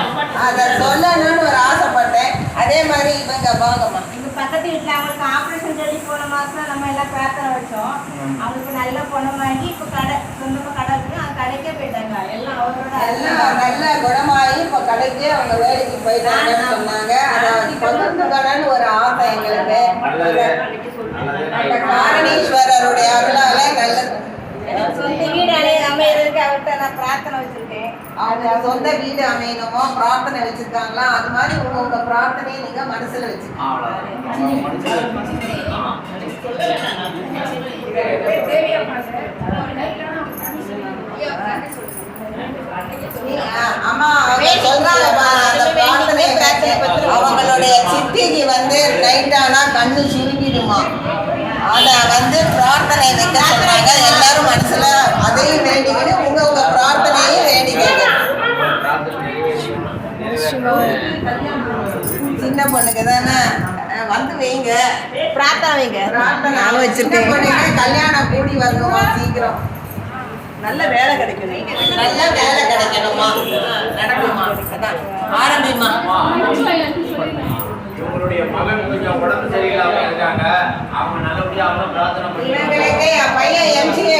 அம்மாட்ட அதை சொல்லணும்னு ஒரு ஆசைப்பட்டேன். அதே மாதிரி இவங்க வாங்கம்மா பக்கத்து வீட்டுல அவங்களுக்கு ஆபரேஷன் சொல்லி போன மாசம் நம்ம எல்லாம் பிரார்த்தனை வச்சோம். அவங்களுக்கு நல்ல பணம் வாங்கி இப்ப கடை சொந்தமா கடை இருக்கு. அந்த கடைக்கே போயிட்டாங்க. எல்லாம் அவரோட எல்லாம் நல்ல குணமாயி இப்போ கடைக்கு அவங்க வேலைக்கு போயிட்டாங்கன்னு சொன்னாங்க. பகிர்ந்துக்கணும்னு ஒரு ஆசை எங்களுக்கு. அந்த காரணீஸ்வரருடைய அருளால நல்லது. எனக்கு சொந்த வீடு அமையறதுக்கு அவர்கிட்ட நான் பிரார்த்தனை வச்சிருக்கேன். அவங்க சொந்த வீடு அமையணுமோ பிரார்த்தனை வச்சிருக்காங்களா அது மாதிரி உங்க உங்க பிரார்த்தனையை நீங்க மனசுல வச்சுக்கோங்க. அம்மா அவங்க அந்த பிரார்த்தனையை வைங்க. பிரார்த்தனை வைங்க. பிரார்த்தனை. நானும் வச்சிருக்கேன். கல்யாணம் கூடி வரணுமா? சீக்கிரம். நல்ல வேலை கிடைக்கணும். நல்ல வேலை கிடைக்கணுமா? நடக்குமா? அதான். ஆரம்பிமா. இவங்களுடைய மகன் கொஞ்சம் உடம்பு சரியில்லாம இருக்காங்க. அவங்க நல்லபடியா அவங்க பிரார்த்தனை பண்ணி இவங்களுக்கு என் பையன் எம்சிஏ